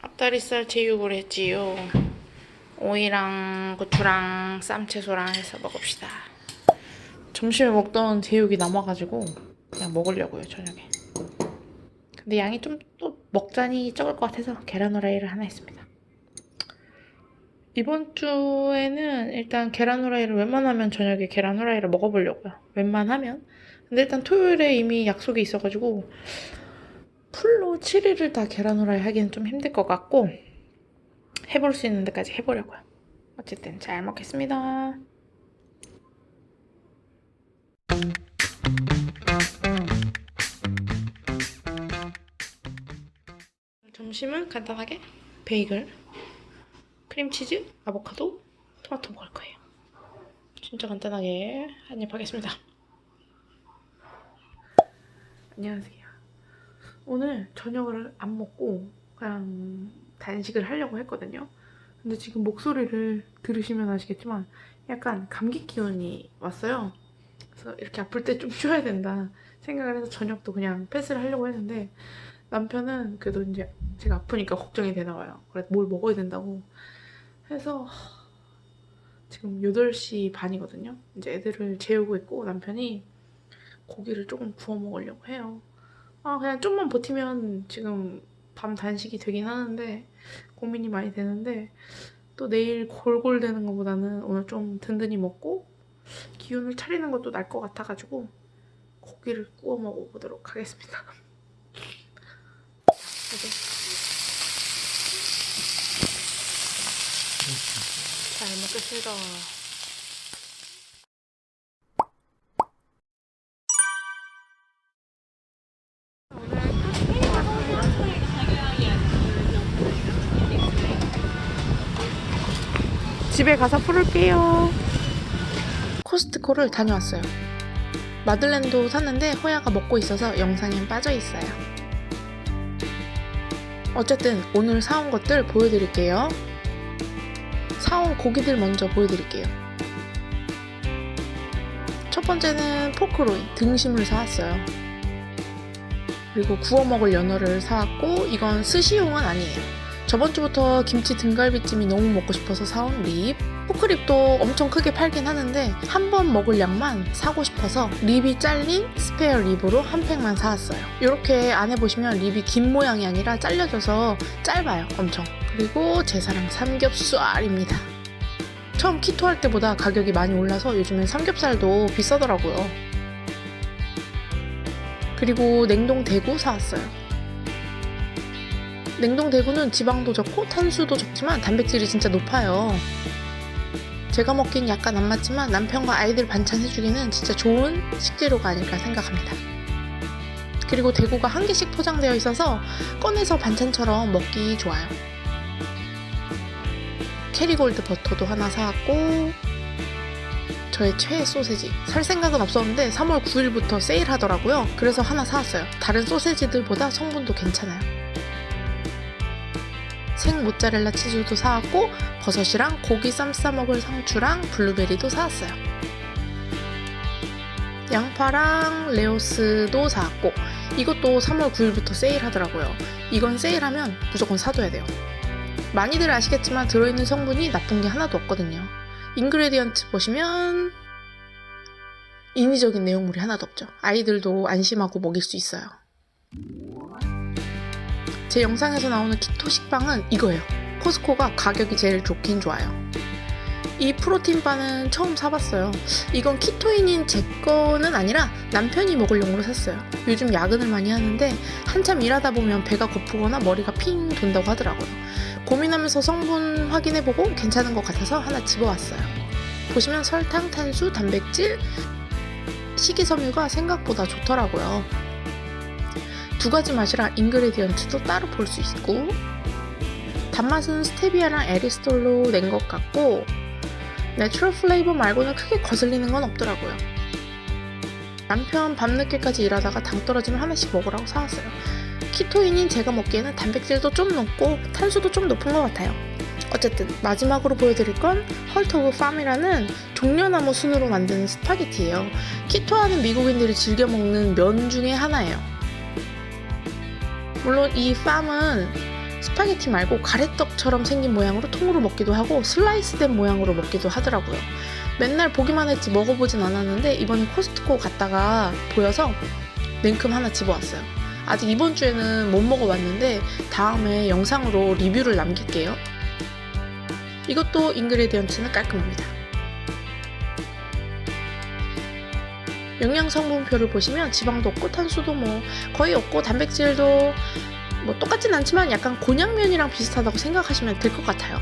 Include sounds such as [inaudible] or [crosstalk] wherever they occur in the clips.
앞다리살 제육을 했지요. 오이랑 고추랑 쌈채소랑 해서 먹읍시다. 점심에 먹던 제육이 남아가지고 그냥 먹으려고요 저녁에. 근데 양이 좀 또 먹자니 적을 것 같아서 계란 후라이를 하나 했습니다. 이번 주에는 일단 계란 후라이를 웬만하면 저녁에 계란 후라이를 먹어보려고요. 웬만하면. 근데 일단 토요일에 이미 약속이 있어가지고 풀로 7일을 다 계란 후라이 하기는 좀 힘들 것 같고 해볼 수 있는 데까지 해보려고요. 어쨌든 잘 먹겠습니다. 점심은 간단하게 베이글, 크림치즈, 아보카도, 토마토 먹을 거예요. 진짜 간단하게 한 입 하겠습니다. 안녕하세요. 오늘 저녁을 안 먹고 그냥 단식을 하려고 했거든요. 근데 지금 목소리를 들으시면 아시겠지만 약간 감기 기운이 왔어요. 그래서 이렇게 아플 때 좀 쉬어야 된다 생각을 해서 저녁도 그냥 패스를 하려고 했는데 남편은 그래도 이제 제가 아프니까 걱정이 되나 봐요. 그래서 뭘 먹어야 된다고 해서 지금 8시 반이거든요. 이제 애들을 재우고 있고 남편이 고기를 조금 구워 먹으려고 해요. 아, 그냥 좀만 버티면 지금 밤 단식이 되긴 하는데 고민이 많이 되는데 또 내일 골골대는 것보다는 오늘 좀 든든히 먹고 기운을 차리는 것도 날 것 같아가지고 고기를 구워 먹어보도록 하겠습니다. [laughs] 잘 먹겠습니다. 집에 가서 풀을게요. 코스트코를 다녀왔어요. 마들렌도 샀는데 호야가 먹고 있어서 영상엔 빠져 있어요. 어쨌든 오늘 사온 것들 보여드릴게요. 사온 고기들 먼저 보여드릴게요. 첫 번째는 포크로인 등심을 사왔어요. 그리고 구워 먹을 연어를 사왔고 이건 스시용은 아니에요. 저번 주부터 김치 등갈비찜이 너무 먹고 싶어서 사온 립. 포크립도 엄청 크게 팔긴 하는데 한 번 먹을 양만 사고 싶어서 립이 잘린 스페어 립으로 한 팩만 사왔어요. 이렇게 안에 보시면 립이 긴 모양이 아니라 잘려져서 짧아요. 엄청. 그리고 제 사랑 삼겹살입니다. 처음 키토 할 때보다 가격이 많이 올라서 요즘엔 삼겹살도 비싸더라고요. 그리고 냉동 대구 사왔어요. 냉동 대구는 지방도 적고 탄수도 적지만 단백질이 진짜 높아요. 제가 먹긴 약간 안 맞지만 남편과 아이들 반찬 해주기는 진짜 좋은 식재료가 아닐까 생각합니다. 그리고 대구가 한 개씩 포장되어 있어서 꺼내서 반찬처럼 먹기 좋아요. 캐리골드 버터도 하나 사왔고 저의 최애 소세지 살 생각은 없었는데 3월 9일부터 세일하더라고요. 그래서 하나 사왔어요. 다른 소세지들보다 성분도 괜찮아요. 생 모짜렐라 치즈도 사왔고 버섯이랑 고기 쌈 싸먹을 상추랑 블루베리도 사왔어요. 양파랑 레오스도 사왔고 이것도 3월 9일부터 세일하더라고요. 이건 세일하면 무조건 사둬야 돼요. 많이들 아시겠지만 들어있는 성분이 나쁜 게 하나도 없거든요. 인그레디언트 보시면 인위적인 내용물이 하나도 없죠. 아이들도 안심하고 먹일 수 있어요. 제 영상에서 나오는 키토 식빵은 이거예요. 코스코가 가격이 제일 좋긴 좋아요. 이 프로틴 바는 처음 사봤어요. 이건 키토인인 제 거는 아니라 남편이 먹으려고 샀어요. 요즘 야근을 많이 하는데 한참 일하다 보면 배가 고프거나 머리가 핑 돈다고 하더라고요. 고민하면서 성분 확인해보고 괜찮은 것 같아서 하나 집어왔어요. 보시면 설탕, 탄수, 단백질, 식이섬유가 생각보다 좋더라고요. 두 가지 맛이라 인그레디언트도 따로 볼 수 있고 단맛은 스테비아랑 에리스톨로 낸 것 같고 내추럴 플레이버 말고는 크게 거슬리는 건 없더라고요. 남편 밤늦게까지 일하다가 당 떨어지면 하나씩 먹으라고 사왔어요. 키토인인 제가 먹기에는 단백질도 좀 높고 탄수도 좀 높은 것 같아요. 어쨌든 마지막으로 보여드릴 건 헐트 오브 팜이라는 종려나무 순으로 만든 스파게티예요. 키토하는 미국인들이 즐겨 먹는 면 중에 하나예요. 물론 이 팜은 스파게티 말고 가래떡처럼 생긴 모양으로 통으로 먹기도 하고 슬라이스된 모양으로 먹기도 하더라고요. 맨날 보기만 했지 먹어보진 않았는데 이번에 코스트코 갔다가 보여서 냉큼 하나 집어왔어요. 아직 이번 주에는 못 먹어봤는데 다음에 영상으로 리뷰를 남길게요. 이것도 인그레디언트는 깔끔합니다. 영양 성분표를 보시면 지방도 없고 탄수도 뭐 거의 없고 단백질도 뭐 똑같진 않지만 약간 곤약면이랑 비슷하다고 생각하시면 될 것 같아요.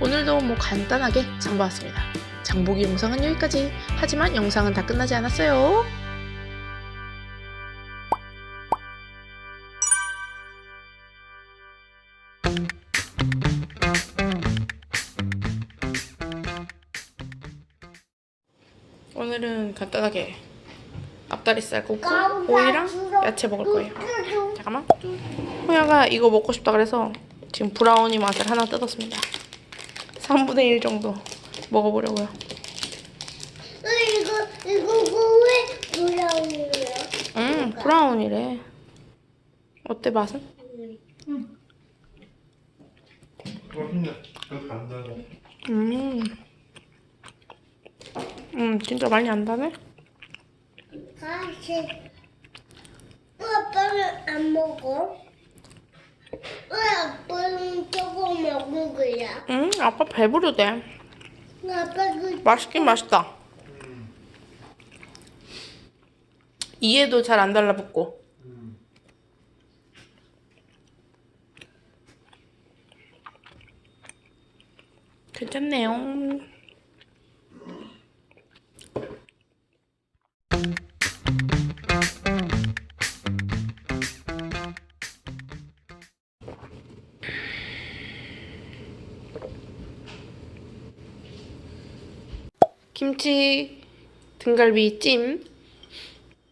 오늘도 뭐 간단하게 장보았습니다. 장보기 영상은 여기까지. 하지만 영상은 다 끝나지 않았어요. 오늘은 간단하게 앞다리살 굽고 오이랑 야채 먹을 거예요. 잠깐만. 호야가 이거 먹고 싶다 그래서 지금 브라우니 맛을 하나 뜯었습니다. 3분의 1 정도 먹어보려고요. 어, 이거 이거 왜 브라운이에요? 음, 브라운이래. 어때 맛은? 맛있네. 그 간단해. 음. 음, 진짜 많이 안 다네? 사실 아빠는 안 먹어. 왜 아빠는 조금 먹는 거야? 음, 아빠 배부르대. 아빠 그 맛있긴 맛있다. 이에도 잘 안 달라붙고. 괜찮네요. 김치 등갈비 찜,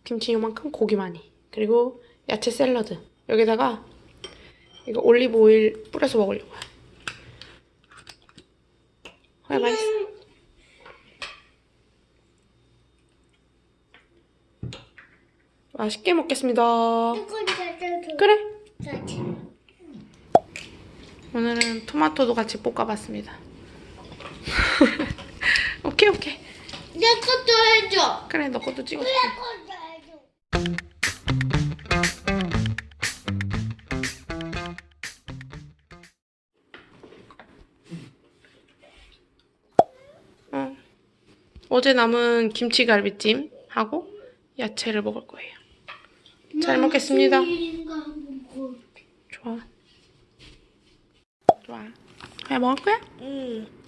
김치 요만큼 고기 많이, 그리고 야채 샐러드. 여기다가 이거 올리브 오일 뿌려서 먹으려고요. 왜 맛있어? 맛있게 먹겠습니다. 그래. 오늘은 토마토도 같이 볶아봤습니다. [laughs] 오케이 오케이. 내 것도 해줘. 그래 너 것도 찍어줄게. 내 것도 해줘. 어. 어제 남은 김치갈비찜 하고 야채를 먹을 거예요. 잘 먹겠습니다. 좋아. 좋아. 해 먹을 거야? 응. 응.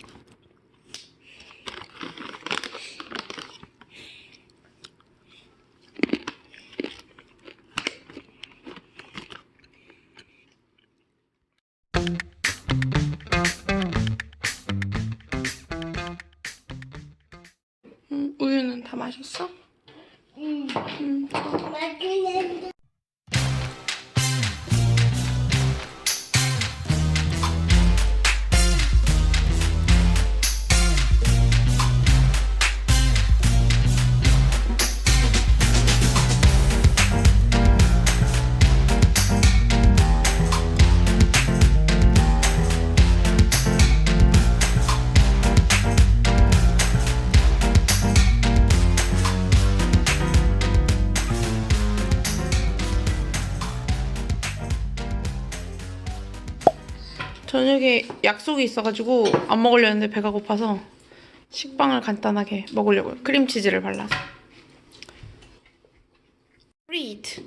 저녁에 약속이 있어가지고 안 먹으려 했는데 배가 고파서 식빵을 간단하게 먹으려고요. 크림치즈를 발라서. 프리트.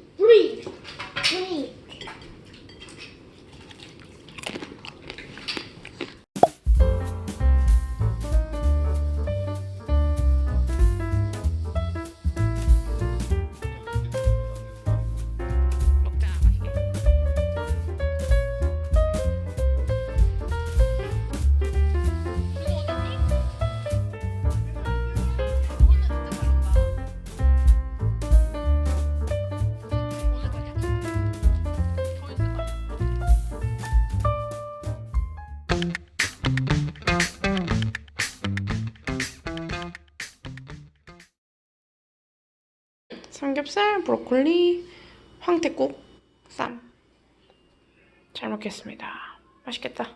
삼겹살, 브로콜리, 황태국, 쌈. 잘 먹겠습니다. 맛있겠다.